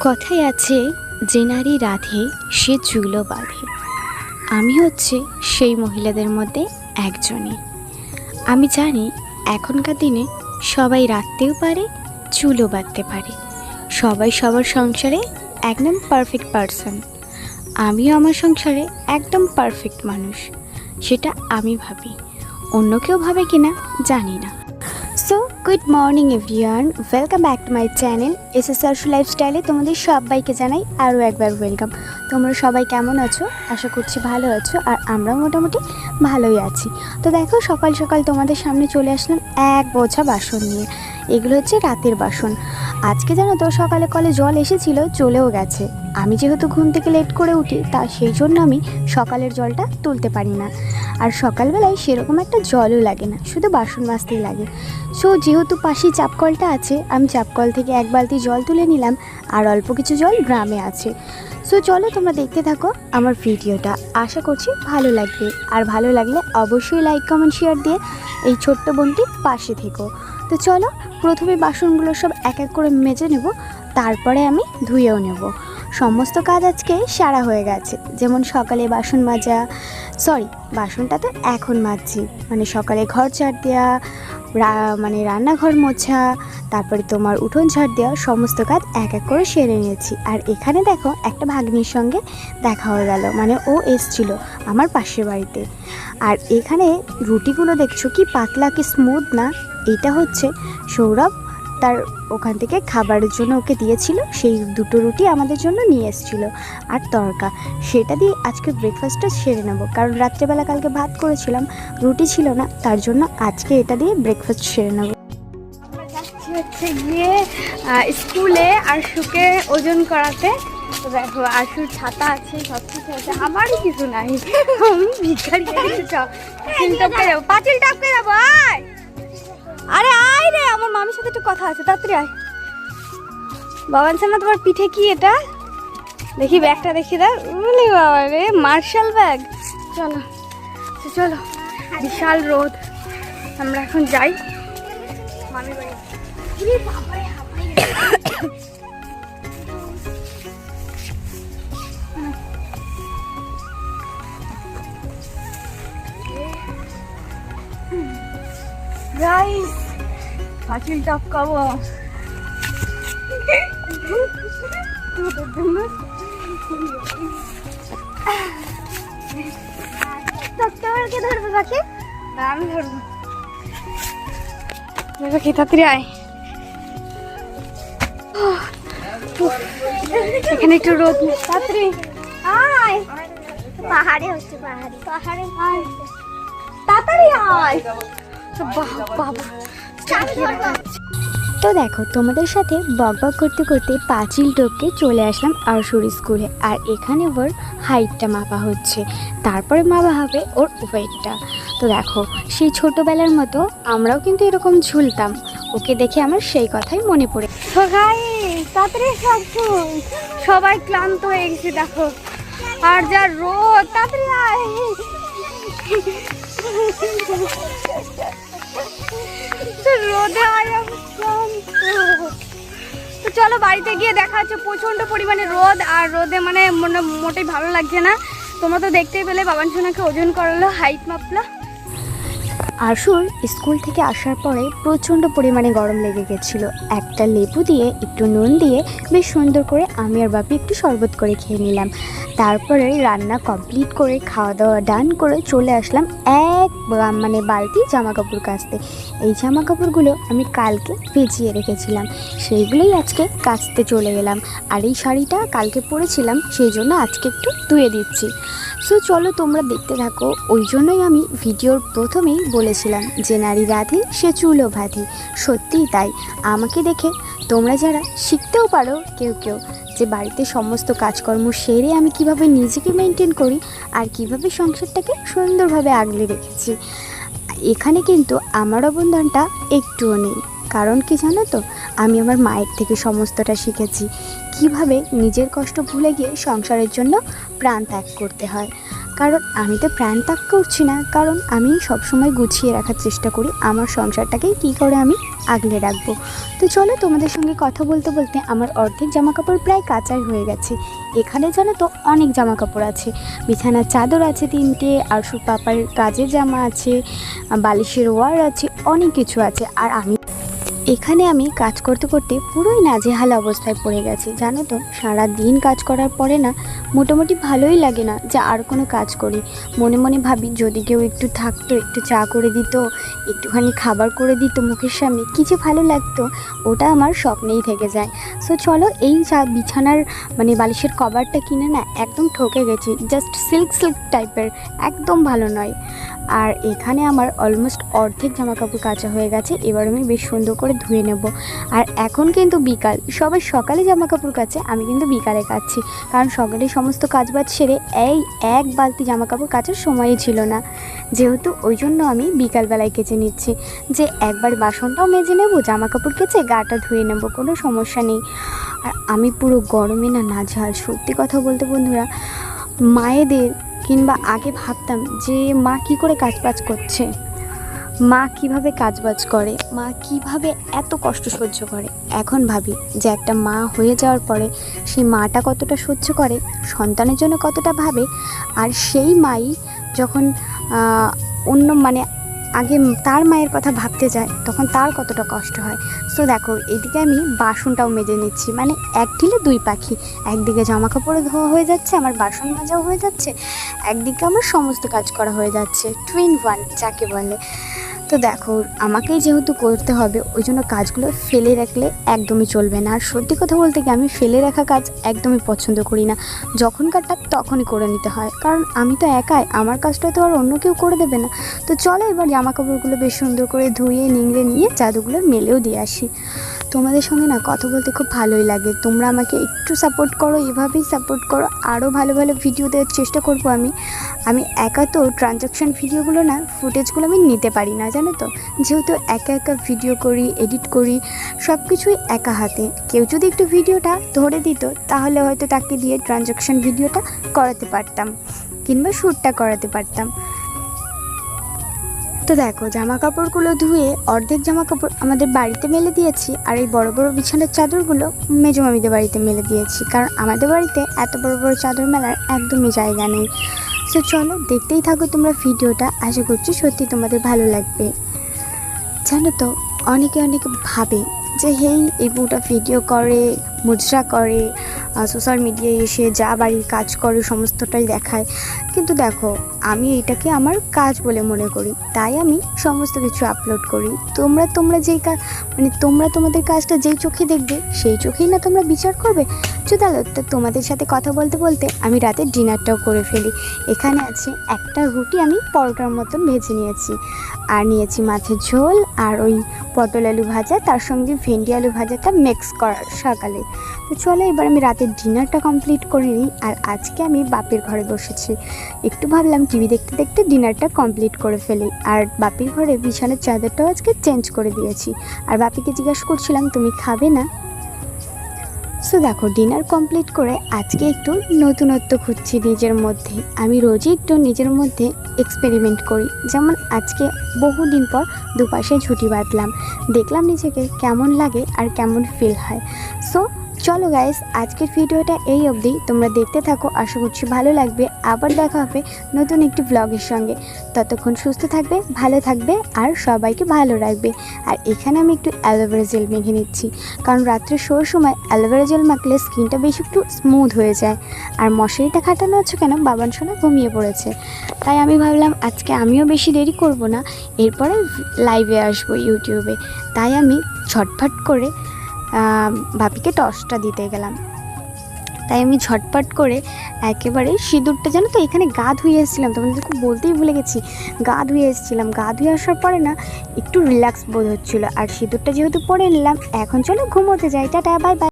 কথায় আছে, যে নারী রাধে, সে চুলও বাঁধে। আমি হচ্ছে সেই মহিলাদের মধ্যে একজনই। আমি জানি, এখনকার দিনে সবাই রাখতেও পারে, চুলও বাঁধতে পারে। সবাই সবার সংসারে একদম পারফেক্ট পারসন আমিও আমার সংসারে একদম পারফেক্ট মানুষ। সেটা আমি ভাবি। অন্য কেউ ভাবে কিনা জানি না। So good morning everyone welcome back to my channel S S R লাইফস্টাইলে তোমাদের সবাইকে জানাই আরও একবার ওয়েলকাম তোমরা সবাই কেমন আছো? আশা করছি ভালো আছো আর আমরাও মোটামুটি ভালোই আছি। তো দেখো, সকাল সকাল তোমাদের সামনে চলে আসলাম এক বোঝা বাসন নিয়ে। এগুলো হচ্ছে রাতের বাসন। আজকে জানো তো, সকালে কলে জল এসেছিল, চলেও গেছে। আমি যেহেতু ঘুম থেকে লেট করে উঠি, তা সেই জন্য আমি সকালের জলটা তুলতে পারি না। আর সকালবেলায় সেরকম একটা জলও লাগে না, শুধু বাসন মাজতেই লাগে। সো যেহেতু পাশেই চাপকলটা আছে, আমি চাপকল থেকে এক বালতি জল তুলে নিলাম, আর অল্প কিছু জল গ্রামে আছে। সো চলো তোমরা দেখতে থাকো আমার ভিডিওটা। আশা করছি ভালো লাগবে। আর ভালো লাগলে অবশ্যই লাইক কমেন্ট শেয়ার দিয়ে এই ছোট্ট বোনটির পাশে থেকো। তো চলো, প্রথমে বাসনগুলো সব এক এক করে মেজে নেব। তারপরে আমি ধুয়েও নেব। সমস্ত কাজ আজকে সারা হয়ে গেছে। যেমন সকালে বাসন মাজা সরি বাসনটা তো এখন মাজছি। মানে সকালে ঘর ঝাড় দেওয়া মানে রান্নাঘর মোছা, তারপরে তোমার উঠোন ঝাড় দেওয়া সমস্ত কাজ এক এক করে সেরে নিয়েছি। আর এখানে দেখো, একটা ভাগ্নির সঙ্গে দেখা হয়ে গেল। মানে ও এসছিল আমার পাশের বাড়িতে। আর এখানে রুটিগুলো দেখছ কি পাতলা কি স্মুথ না? এটা হচ্ছে সৌরভ তার ওখান থেকে খাবারের জন্য ওকে দিয়েছিল, সেই দুটো রুটি আমাদের জন্য নিয়ে এসেছিল আর তরকা। সেটা দিয়ে আজকে ব্রেকফাস্টটা সেরে নেব। কারণ রাত্রেবেলা কালকে ভাত করেছিলাম, রুটি ছিল না, তার জন্য আজকে এটা দিয়ে ব্রেকফাস্ট সেরে নেব। হচ্ছে গিয়ে স্কুলে আর সুকে ওজন করাতে। দেখো, আশুর ছাতা আছে সব কিছু আছে, আমারই কিছু নাই। আমি চাও পাঁচিল টপকে আয়! আরে আয় রে আমার মামির সাথে একটু কথা আছে তাড়াতাড়ি আয়। বাবান সামনে তোমার পিঠে কি এটা? দেখি ব্যাগটা দেখি দাও। বলি বাবা রে মার্শাল ব্যাগ। চলো চলো বিশাল রোদ। আমরা এখন যাই। মামির বাড়ি। গাইস পাঁচিল টপকাবো। তোদের জন্য টপকে আবার কে ধরবে না। আমি ধরবো কি তাড়াতাড়ি আয়। এখানে একটু রোদ তাড়াতাড়ি আয়। পাহাড়ে হচ্ছে পাহাড়ে। পাহাড়ে আয়। তাড়াতাড়ি আয়। তো দেখো, তোমাদের সাথে বক বক করতে করতে পাঁচিল টপকে চলে আসলাম আরশুর স্কুলে, আর এখানে ওর হাইটটা মাপা হচ্ছে। তারপরে মাপা হবে ওর ওয়েটটা। তো দেখো, সেই ছোটোবেলার মতো আমরাও কিন্তু এরকম ঝুলতাম। ওকে দেখে আমার সেই কথাই মনে পড়ে। তাড়াতাড়ি সব সবাই ক্লান্ত হয়ে গেছে, দেখো। আর যা রোদ, তাড়াতাড়ি রোদে তো চলো বাড়িতে গিয়ে দেখা হচ্ছে প্রচণ্ড পরিমাণে রোদ, আর রোদে মনে মোটেই ভালো লাগছে না। তোমরা তো দেখতেই পেলে বাবান সোনাকে ওজন করালো হাইট মাপলো। আশুর স্কুল থেকে আসার পরে প্রচণ্ড পরিমাণে গরম লেগে গেছিল। একটা লেবু দিয়ে, একটু নুন দিয়ে বেশ সুন্দর করে আমি আর বাপি একটু শরবত করে খেয়ে নিলাম। তারপরে রান্না কমপ্লিট করে খাওয়া দাওয়া ডান করে চলে আসলাম এক মানে বালতি জামা কাপড় কাচতে। এই জামা কাপড়গুলো আমি কালকে ভিজিয়ে রেখেছিলাম। সেইগুলোই আজকে কাচতে চলে গেলাম আর এই শাড়িটা কালকে পরেছিলাম, সেই জন্য আজকে একটু ধুয়ে দিচ্ছি। সো চলো তোমরা দেখতে থাকো। ওই জন্যই আমি ভিডিওর প্রথমেই বলেছিলাম যে নারী রাধে সে চুলো ভাধি সত্যিই তাই। আমাকে দেখে তোমরা যারা শিখতেও পারো, কেউ কেউ, যে বাড়িতে সমস্ত কাজকর্ম সেরে আমি কীভাবে নিজেকে মেনটেন করি আর কীভাবে সংসারটাকে সুন্দরভাবে আগলে রেখেছি। এখানে কিন্তু আমার অবদানটা একটুও নেই। কারণ কি জানো তো? আমি আমার মায়ের থেকে সমস্তটা শিখেছি। কীভাবে নিজের কষ্ট ভুলে গিয়ে সংসারের জন্য প্রাণ ত্যাগ করতে হয়? কারণ আমি তো প্রাণ ত্যাগ করছি না, কারণ আমি সবসময় গুছিয়ে রাখার চেষ্টা করি। আমার সংসারটাকে কী করে আমি আগলে রাখব? তো চলো তোমাদের সঙ্গে কথা বলতে বলতে আমার অর্ধেক জামা কাপড় প্রায় কাচাই হয়ে গেছে। এখানে জানো তো অনেক জামা কাপড় আছে। বিছানার চাদর আছে তিনটে আরশুর পাপার কাজের জামা আছে, বালিশের ওয়ার আছে, অনেক কিছু আছে। আর আমি এখানে আমি কাজ করতে করতে পুরোই নাজেহাল অবস্থায় পড়ে গেছি, জানো তো? সারা দিন কাজ করার পরে না, মোটামুটি ভালোই লাগে না যে আর কোনো কাজ করি। মনে মনে ভাবি, যদি কেউ একটু থাকতো, একটু চা করে দিত, একটুখানি খাবার করে দিত মুখের সামনে, কী যে ভালো লাগতো, ওটা আমার স্বপ্নেই থেকে যায়। সো চলো এই চা বিছানার মানে বালিশের কভারটা কিনে না, একদম ঠকে গেছি জাস্ট সিল্ক সিল্ক টাইপের একদম ভালো নয়। আর এখানে আমার অলমোস্ট অর্ধেক জামা কাপড় কাচা হয়ে গেছে, এবার আমি বেশ সুন্দর করে ধুয়ে নেব। আর এখন কিন্তু বিকাল, সবাই সকালে জামা কাপড় কাচে, আমি কিন্তু বিকালে কাচ্ছি কারণ সকালে সমস্ত কাজবাজ সেরে এই এক বালতি জামা কাপড় কাচার সময়ই ছিল না। যেহেতু ওই জন্য আমি বিকালবেলায় কেচে নিচ্ছি। যে একবার বাসনটাও মেজে নেব জামা কাপড় কেচে গাটা ধুয়ে নেব, কোনো সমস্যা নেই। আর আমি পুরো গরমে না নাঝাল সত্যি কথা বলতে বন্ধুরা, মায়েদের কিংবা আগে ভাবতাম যে মা কি করে কাজবাজ করছে? মা কীভাবে কাজবাজ করে? মা কীভাবে এত কষ্ট সহ্য করে? এখন ভাবি যে একটা মা হয়ে যাওয়ার পরে সেই মাটা কতটা সহ্য করে, সন্তানের জন্য কতটা ভাবে, আর সেই মাই যখন অন্য মানে আগে তার মায়ের কথা ভাবতে যায়, তখন তার কতটা কষ্ট হয় সো দেখো, এদিকে আমি বাসনটাও মেজে নিচ্ছি। মানে এক ঢিলে দুই পাখি। একদিকে জামা কাপড় ধোয়া হয়ে যাচ্ছে, আমার বাসন মাজাও হয়ে যাচ্ছে। একদিকে আমার সমস্ত কাজ করা হয়ে যাচ্ছে। টুইন ওয়ান যাকে বলে। তো দেখো, আমাকেই যেহেতু করতে হবে, ওই জন্য কাজগুলো ফেলে রাখলে একদমই চলবে না। আর সত্যি কথা বলতে কি, আমি ফেলে রাখা কাজ একদমই পছন্দ করি না। যখন যখনকারটা তখনই করে নিতে হয়। কারণ আমি তো একাই, আমার কাজটা তো আর অন্য কেউ করে দেবে না। তো চলো এবার জামা কাপড়গুলো বেশ সুন্দর করে ধুয়ে, নিংড়ে নিয়ে জাদুগুলো মেলেও দিয়ে আসি। তোমাদের সঙ্গে না কথা বলতে খুব ভালোই লাগে। তোমরা আমাকে একটু সাপোর্ট করো, এভাবেই সাপোর্ট করো। আরও ভালো ভালো ভিডিও দেওয়ার চেষ্টা করব আমি। আমি একা তো ট্রানজাকশান ভিডিওগুলো না ফুটেজগুলো আমি নিতে পারি না, জানো তো? যেহেতু একা একা ভিডিও করি এডিট করি সব কিছুই একা হাতে। কেউ যদি একটু ভিডিওটা ধরে দিত, তাহলে হয়তো তাকে দিয়ে ট্রানজাকশান ভিডিওটা করাতে পারতাম, কিংবা শ্যুটটা করাতে পারতাম। তো দেখো জামা কাপড়গুলো ধুয়ে অর্ধেক জামা কাপড় আমাদের বাড়িতে মেলে দিয়েছি আর এই বড় বড় বিছানার চাদরগুলো মেজো মামিদের বাড়িতে মেলে দিয়েছি। কারণ আমাদের বাড়িতে এত বড় বড় চাদর মেলার একদমই জায়গা নেই। সো চলো, দেখতেই থাকো তোমরা ভিডিওটা। আশা করছি সত্যি তোমাদের ভালো লাগবে। জানো তো, অনেকে অনেকে ভাবে যে, হেই, এই বউটা ভিডিও করে, মুদ্রা করে সোশ্যাল মিডিয়ায় এসে যা বাড়ির কাজ করে, সমস্তটাই দেখায়। কিন্তু দেখো, আমি এটাকে আমার কাজ বলে মনে করি। তাই আমি সমস্ত কিছু আপলোড করি। তোমরা তোমরা যেই কাজ মানে তোমরা তোমাদের কাজটা যেই চোখে দেখবে, সেই চোখেই না তোমরা বিচার করবে। চুতালো তো তোমাদের সাথে কথা বলতে বলতে আমি রাতে ডিনারটাও করে ফেলি। এখানে আছে একটা রুটি আমি পরোটার মতন ভেজে নিয়েছি। আর নিয়েছি মাছের ঝোল আর ওই পটল আলু ভাজা, তার সঙ্গে ভেন্ডি আলু ভাজাটা মিক্স করা সকালে। তো চলো এবার আমি রাতের ডিনারটা কমপ্লিট করে নিই আর আজকে আমি বাপের ঘরে বসেছি। একটু ভাবলাম টিভি দেখতে দেখতে ডিনারটা কমপ্লিট করে ফেলি আর বাপির ঘরে বিছানার চাদরটাও আজকে চেঞ্জ করে দিয়েছি। আর বাপিকে জিজ্ঞাসা করছিলাম, তুমি খাবে না? সো দেখো, ডিনার কমপ্লিট করে আজকে একটু নতুনত্ব খুঁজছি নিজের মধ্যে। আমি রোজই একটু নিজের মধ্যে এক্সপেরিমেন্ট করি। যেমন আজকে বহুদিন পর দুপাশে ঝুঁটি বাঁধলাম। দেখলাম নিজেকে কেমন লাগে আর কেমন ফিল হয়। সো চলো গাইস আজকের ভিডিওটা এই অবধি। তোমরা দেখতে থাকো, আশা করছি ভালো লাগবে। আবার দেখা হবে নতুন একটি ব্লগের সঙ্গে। ততক্ষণ সুস্থ থাকবে, ভালো থাকবে আর সবাইকে ভালো রাখবে। আর এখানে আমি একটু অ্যালোভেরা জেল মেখে নিচ্ছি। কারণ রাত্রে শোয়ার সময় অ্যালোভেরা জেল মাখলে স্কিনটা বেশি একটু স্মুথ হয়ে যায়। আর মশারিটা খাটানো হচ্ছে কেন? বাবান সোনা ঘুমিয়ে পড়েছে। তাই আমি ভাবলাম, আজকে আমিও বেশি দেরি করব না। এরপরে লাইভে আসব ইউটিউবে। তাই আমি ছটফট করে ভাবিকে টসটা দিতে গেলাম। তাই আমি ঝটপট করে একেবারে সিঁদুরটা জানো তো এখানে গা ধুয়ে এসেছিলাম তোমাদের খুব বলতেই ভুলে গেছি, গা ধুয়ে এসেছিলাম। গা ধুয়ে আসার পরে না, একটু রিল্যাক্স বোধ হচ্ছিল। আর সিঁদুরটা যেহেতু পরে নিলাম, এখন চলো ঘুমোতে যাই। Tata bye bye